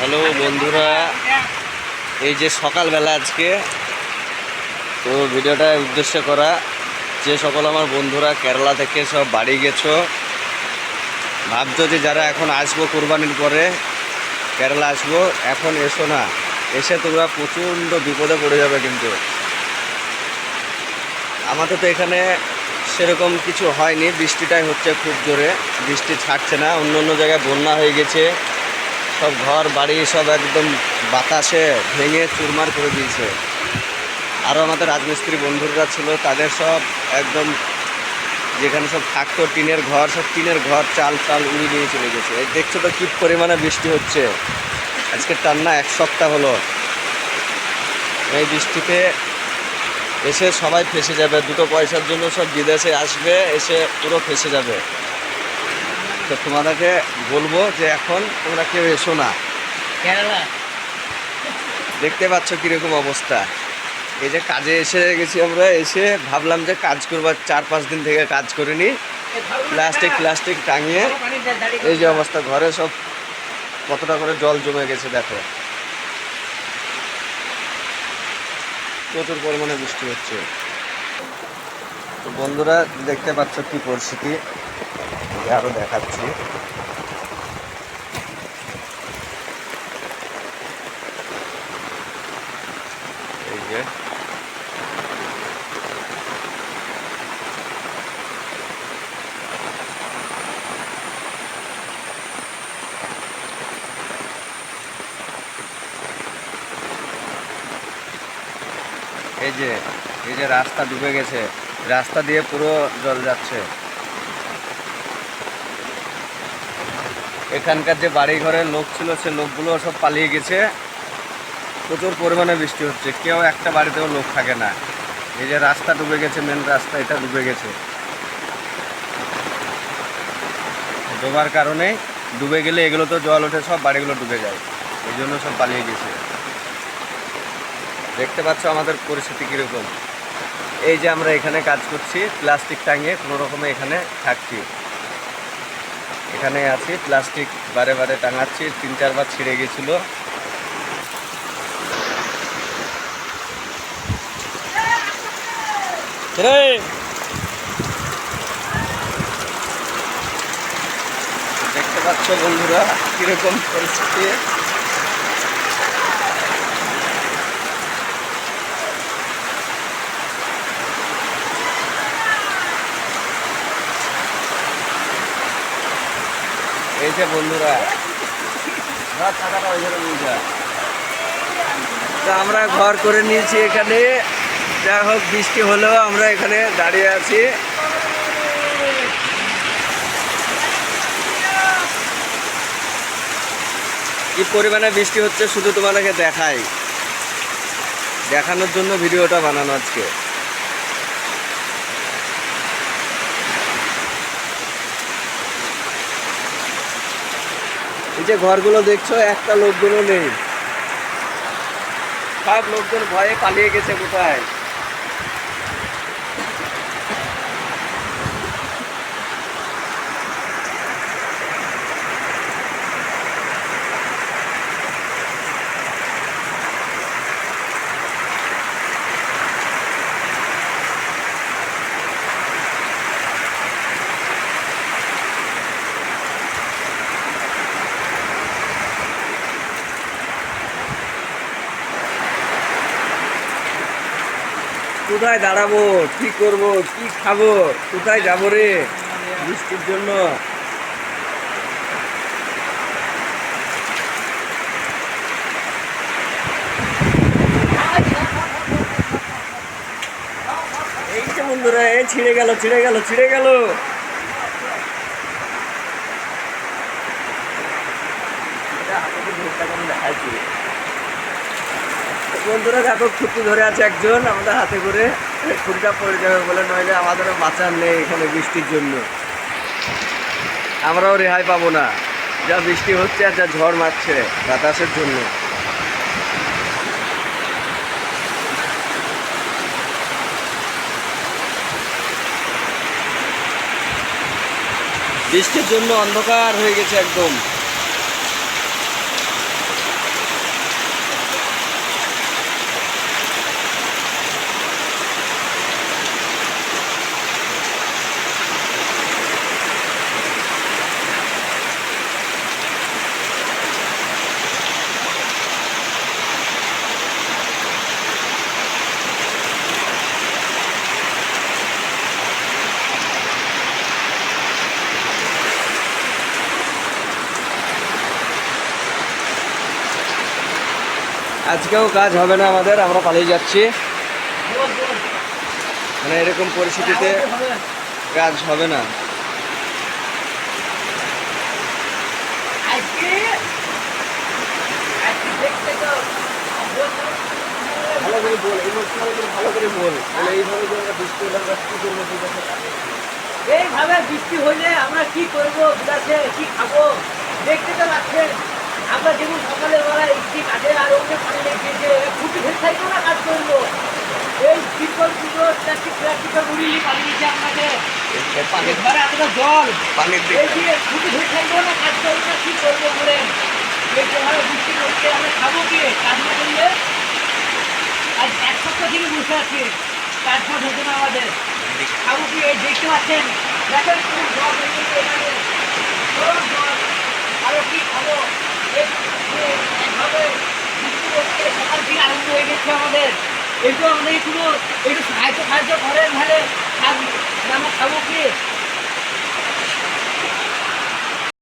Hello বন্ধুরা, এই যে সকালবেলা আজকে, তো ভিডিওটা উদ্দেশ্য করা, যে সকল আমার বন্ধুরা কেরালা থেকে সব বাড়ি গেছো, ভাবছ যে যারা এখন আসব কোরবানির পরে, কেরালা আসব, এখন এসো না, এসে তোমরা প্রচণ্ড বিপদে পড়ে যাবে কিন্তু। আমাদের তো এখানে সেরকম কিছু হয়নি, বৃষ্টিটাই হচ্ছে খুব জোরে, বৃষ্টি ছাড়ছে না, অন্য অন্য জায়গায় বন্যা হয়ে গেছে। সব ঘর, বাড়ি সব একদম বাতাসে ভেঙে চুরমার করে দিয়েছে। আরও আমাদের রাজমিস্ত্রি বন্ধুরা ছিল, তাদের সব একদম যেখানে সব থাকতো, টিনের ঘর, সব টিনের ঘর, চাল চাল উড়িয়ে নিয়ে চলে গেছে। দেখছ তো কী পরিমাণে বৃষ্টি হচ্ছে। আজকে টান্না এক সপ্তাহ হলো। এই বৃষ্টিতে এসে সবাই ফেসে যাবে, দুটো পয়সার জন্য সব বিদেশে আসবে, এসে পুরো ফেসে যাবে। তো তোমাদেরকে বলব যে এখন তোমরা কেউ এসো না। দেখতে পাচ্ছ কীরকম অবস্থা। এই যে কাজে এসে গেছি আমরা এসে ভাবলাম যে কাজ করবার চার পাঁচ দিন থেকে কাজ করিনি। প্লাস্টিক প্লাস্টিক টাঙিয়ে এই যে অবস্থা ঘরে সব কতটা করে জল জমে গেছে দেখো। প্রচুর পরিমাণে বৃষ্টি হচ্ছে। তো বন্ধুরা দেখতে পাচ্ছ কি পরিস্থিতি। এই যে আরও দেখাচ্ছি। এই যে। এই যে এই যে রাস্তা ডুবে গেছে। রাস্তা দিয়ে পুরো জল যাচ্ছে। এখানকার যে বাড়ি ঘরের লোক ছিল, সে লোকগুলো সব পালিয়ে গেছে। প্রচুর পরিমাণে বৃষ্টি হচ্ছে। কেউ একটা বাড়িতেও লোক থাকে না। এই যে রাস্তা ডুবে গেছে মেন রাস্তা এটা ডুবে গেছে। ডোবার কারণে ডুবে গেলে এগুলো তো জল ওঠে, সব বাড়িগুলো ডুবে যায়। এই জন্য সব পালিয়ে গেছে। দেখতে পাচ্ছ আমাদের পরিস্থিতি কীরকম। এই যে আমরা এখানে কাজ করছি, প্লাস্টিক টাঙিয়ে কোনো রকমে এখানে থাকছি। এখানে আছি প্লাস্টিক বারে বারে টাঙাচ্ছি তিন চারবার ছিঁড়ে গেছিল। দেখতে পাচ্ছ বন্ধুরা কীরকম পরিস্থিতি। এই যে বন্ধুরা। তো আমরা ঘর করে নিয়েছি এখানে। যা হোক বৃষ্টি হলেও আমরা এখানে দাঁড়িয়ে আছি। কি পরিমাণে বৃষ্টি হচ্ছে শুধু তোমাদেরকে দেখাই। দেখানোর জন্য ভিডিওটা বানানো আজকে। যে ঘরগুলো দেখছ একটা লোকগুলো নেই। সব লোকজন ভয়ে পালিয়ে গেছে কোথায়? কোথায় দাঁড়াবো? কি করব? কি খাব? কোথায় যাব রে? বৃষ্টির জন্য। এই বন্ধুরা, এই ছিঁড়ে গেল ছিঁড়ে গেল ছিঁড়ে গেল। দেখাচ্ছি বন্ধুরা, দেখো, খুঁটি ধরে আছে একজন, আমাদের হাতে করে। খুঁটিটা পড়ে যাবে বলে, নইলে আমাদেরও বাঁচার নেই এখানে বৃষ্টির জন্য। আমরাও রেহাই পাবো না। যা বৃষ্টি হচ্ছে আর যা ঝড় মারছে বাতাসের জন্য। বৃষ্টির জন্য অন্ধকার হয়ে গেছে একদম। আজকেও কাজ হবে না আমাদের আমরা পালিয়ে যাচ্ছি। মানে এরকম পরিস্থিতিতে কাজ হবে না। ভালো করে বল ইমোশনাল করে ভালো করে বল। এইভাবে যে আমরা বৃষ্টি হলে আমরা কি করব কি এইভাবে বৃষ্টি হলে আমরা কি করব কি খাব? দেখতে তো পাচ্ছেন আমরা যেমন সকালে বেলা একটি কাজে আর ওকে পানি লেগেছে ফুটি ফেল থাকব না কাজ করব এই শীতল পুজো প্লাস্টিক প্লাস্টিকের উড়িয়ে পানি দিচ্ছে আপনাকে পানি ঘরে এতটা জল। এই যে ফুটি ফেল থাকব না কাজ করব না কি করব বলেন এই যেভাবে বৃষ্টি হচ্ছে আমরা খাব কি? কাজ না করলে? আজ এক সপ্তাহ থেকে বসে আছি। কাজ ফাজ হতো না আমাদের। খাব কি? এই দেখতে পাচ্ছেন? দেখেন কোন জল হয়ে গেছে এখানে জল। আরও কি খাব? আমাদের একটু আমাদের একটু সাহায্য সাহায্য করেন তাহলে আমরা খাব কি